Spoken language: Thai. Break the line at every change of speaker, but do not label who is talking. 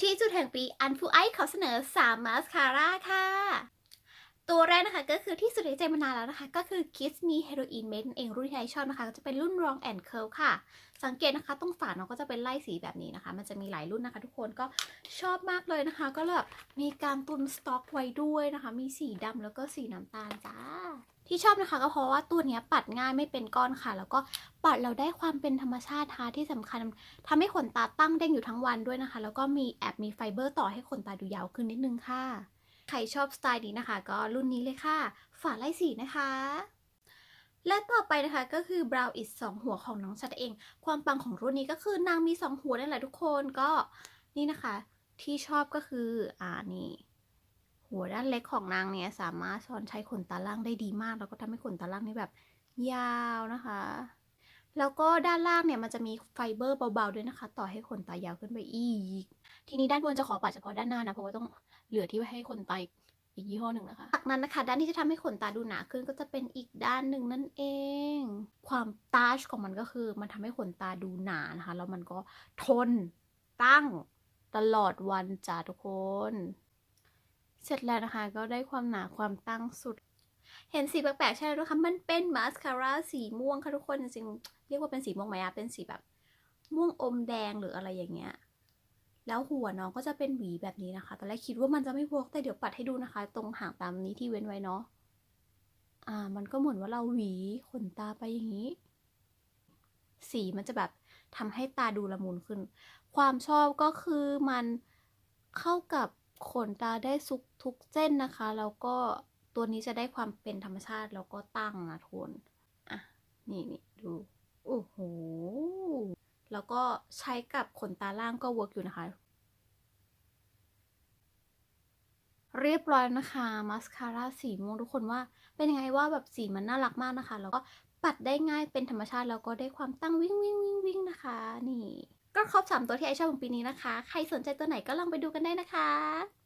ที่จุดแห่งปีอันฟูไอขอเสนอ 3 มาสคาร่าค่ะ ตัวแรกนะคะก็คือที่สุดในใจมานานแล้วนะคะ ก็คือ Kiss Me Heroin Made เองรุ่นที่ไอชอบนะคะก็จะเป็นรุ่น Long and Curl ค่ะ สังเกตนะคะตรงฝาเนาะก็จะเป็นไล่สีแบบนี้นะคะ มันจะมีหลายรุ่นนะคะ ทุกคนก็ชอบมากเลยนะคะ ก็แบบมีการตุนสต็อกไว้ด้วยนะคะ มีสีดำแล้วก็สีน้ำตาลจ้าที่ชอบนะคะก็เพราะว่าตัวนี้ปัดง่ายไม่เป็นก้อนค่ะ แล้วก็ปัดเราได้ความเป็นธรรมชาติค่ะที่สำคัญทำให้ขนตาตั้งเด้งอยู่ทั้งวันด้วยนะคะ แล้วก็มีแอบมีไฟเบอร์ต่อให้ขนตาดูยาวขึ้นนิดนึงค่ะ ใครชอบสไตล์นี้นะคะ ก็รุ่นนี้เลยค่ะ ฝาไล่สีนะคะ และต่อไปนะคะก็คือ Brow It 2หัวของน้องชัดเอง ความปังของรุ่นนี้ก็คือนางมี 2 หัวนั่นแหละทุกคนก็นี่นะคะ ที่ชอบก็คืออ่านี่หัวด้านเล็กของนางเนี่ยสามารถซ้อนใช้ขนตาล่างได้ดีมาก แล้วก็ทำให้ขนตาล่างนี่แบบยาวนะคะ แล้วก็ด้านล่างเนี่ยมันจะมีไฟเบอร์เบาๆด้วยนะคะ ต่อให้ขนตายาวขึ้นไปอีก ทีนี้ด้านบนจะขอปัดเฉพาะด้านหน้านะ เพราะว่าต้องเหลือที่ไว้ให้ขนตาอีกยี่ห้อหนึ่งนะคะ จากนั้นนะคะ ด้านที่จะทำให้ขนตาดูหนาขึ้นก็จะเป็นอีกด้านหนึ่งนั่นเอง ความตาชของมันก็คือ มันทำให้ขนตาดูหนานะคะ แล้วมันก็ทนตั้งตลอดวันจ้าทุกคน เสร็จแล้วนะคะ ก็ได้ความหนาความตั้งสุด เห็นสีแปลกๆใช่ไหมทุกคะมันเป็นมาสคาร่าสีม่วงค่ะทุกคนจริงๆเรียกว่าเป็นสีม่วงไหมอะเป็นสีแบบม่วงอมแดงหรืออะไรอย่างเงี้ย แล้วหัวน้องก็จะเป็นหวีแบบนี้นะคะ ตอนแรกคิดว่ามันจะไม่เวิร์กแต่เดี๋ยวปัดให้ดูนะคะ ตรงหางตามนี้ที่เว้นไว้เนาะ อ่า มันก็เหมือนว่าเราหวีขนตาไปอย่างนี้ สีมันจะแบบทำให้ตาดูละมุนขึ้น ความชอบก็คือมันเข้ากับขนตาได้สุกทุกเส้นนะคะ แล้วก็ ตัวนี้จะได้ความเป็นธรรมชาติแล้วก็ตั้งนะทุนอะนี่นี่ดูโอ้โหแล้วก็ใช้กับขนตาล่างก็เวิร์กอยู่นะคะ เรียบร้อยนะคะมาสคาร่าสีม่วงทุกคนว่าเป็นยังไงว่าแบบสีมันน่ารักมากนะคะ แล้วก็ปัดได้ง่ายเป็นธรรมชาติแล้วก็ได้ความตั้งวิ่งวิ่งวิ่งวิ่งนะคะ นี่ ก็ครบ 3 ตัวที่ไอชอบของปีนี้นะคะ ใครสนใจตัวไหนก็ลองไปดูกันได้นะคะ